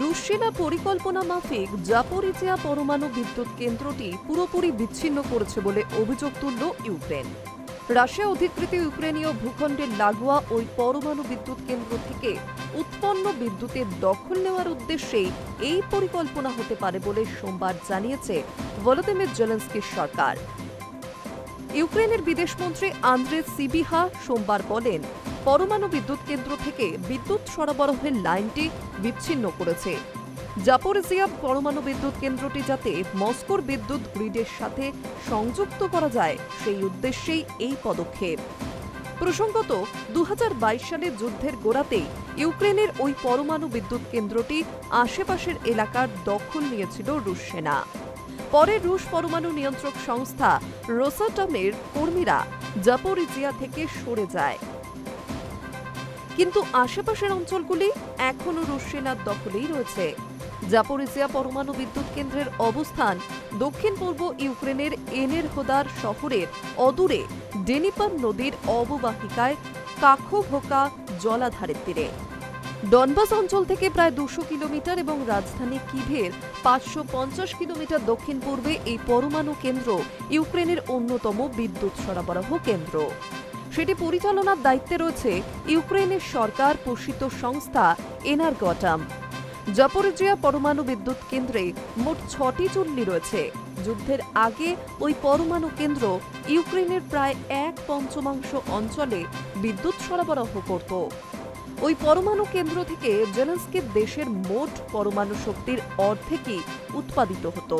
রুশ সেনা পরিকল্পনা মাফিক জাপোরিজিয়া পরমাণু বিদ্যুৎ কেন্দ্রটি পুরোপুরি বিচ্ছিন্ন করেছে বলে অভিযোগ তুলল ইউক্রেন। রাশিয়া অধিকৃত ইউক্রেনীয় ভূখণ্ডের লাগোয়া ওই পরমাণু বিদ্যুৎ কেন্দ্র থেকে উৎপন্ন বিদ্যুতের দখল নেওয়ার উদ্দেশ্যেই এই পরিকল্পনা হতে পারে বলে সোমবার জানিয়েছে ভলোদিমির জেলেন্সকির সরকার। ইউক্রেনের বিদেশমন্ত্রী আন্দ্রে সিবিহা সোমবার বলেন পরমাণু বিদ্যুৎ কেন্দ্র থেকে বিদ্যুৎ সরবরাহের লাইনটি বিচ্ছিন্ন করেছে। জাপোরিজিয়া পরমাণু বিদ্যুৎ কেন্দ্রটি যাতে মস্কোর বিদ্যুৎ গ্রিডের সাথে সংযুক্ত করা যায়, সেই উদ্দেশ্যেই এই পদক্ষেপ। প্রসঙ্গত দু সালে যুদ্ধের গোড়াতেই ইউক্রেনের ওই পরমাণু বিদ্যুৎ কেন্দ্রটি আশেপাশের এলাকার দখল নিয়েছিল রুশ সেনা। পরে রুশ পরমাণু নিয়ন্ত্রক সংস্থা রোসাটমের কর্মীরা জাপোরিজিয়া থেকে সরে যায়। কিন্তু আশেপাশের অঞ্চলগুলি এখনও রুশ সেনার দখলেই রয়েছে। জাপোরিজিয়া পরমাণু বিদ্যুৎ কেন্দ্রের অবস্থান দক্ষিণ পূর্ব ইউক্রেনের এনের হোদার শহরের অদূরে ডেনিপার নদীর অববাহিকায় কাখোভোকা জলাধারের তীরে। ডনবাস অঞ্চল থেকে প্রায় দুশো কিলোমিটার এবং রাজধানী কিভের পাঁচশো পঞ্চাশ কিলোমিটার দক্ষিণ পূর্বে এই পরমাণু কেন্দ্র ইউক্রেনের অন্যতম বিদ্যুৎ সরবরাহ কেন্দ্র। সেটি পরিচালনার দায়িত্বে রয়েছে ইউক্রেনের সরকার পোষিত সংস্থা এনারগটাম জাপোরিজিয়া পরমাণু বিদ্যুৎ কেন্দ্রে মোট ছটি চুল্লি রয়েছে। যুদ্ধের আগে ওই পরমাণু কেন্দ্র ইউক্রেনের প্রায় এক পঞ্চমাংশ অঞ্চলে বিদ্যুৎ সরবরাহ করত। ওই পরমাণু কেন্দ্র থেকে জেলেন্সকির দেশের মোট পরমাণু শক্তির অর্ধেকই উৎপাদিত হতো।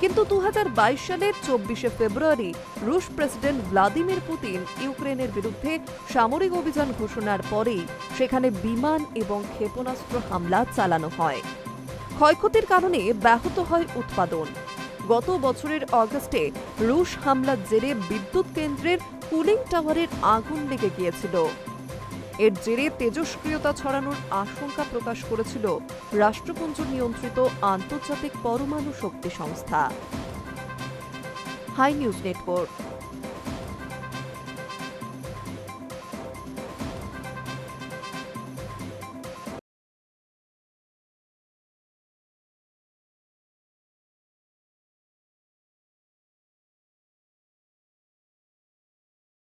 কিন্তু দু হাজার বাইশ সালের চব্বিশে ফেব্রুয়ারি রুশ প্রেসিডেন্ট ভ্লাদিমির পুতিন ইউক্রেনের বিরুদ্ধে সামরিক অভিযান ঘোষণার পরেই সেখানে বিমান এবং ক্ষেপণাস্ত্র হামলা চালানো হয়। ক্ষয়ক্ষতির কারণে ব্যাহত হয় উৎপাদন। গত বছরের অগস্টে রুশ হামলার জেরে বিদ্যুৎ কেন্দ্রের কুলিং টাওয়ারের আগুন লেগে গিয়েছিল। এর জেরে তেজস্ক্রিয়তা ছড়ানোর আশঙ্কা প্রকাশ করেছিল রাষ্ট্রপুঞ্জ নিয়ন্ত্রিত আন্তর্জাতিক পরমাণু শক্তি সংস্থা। High news network.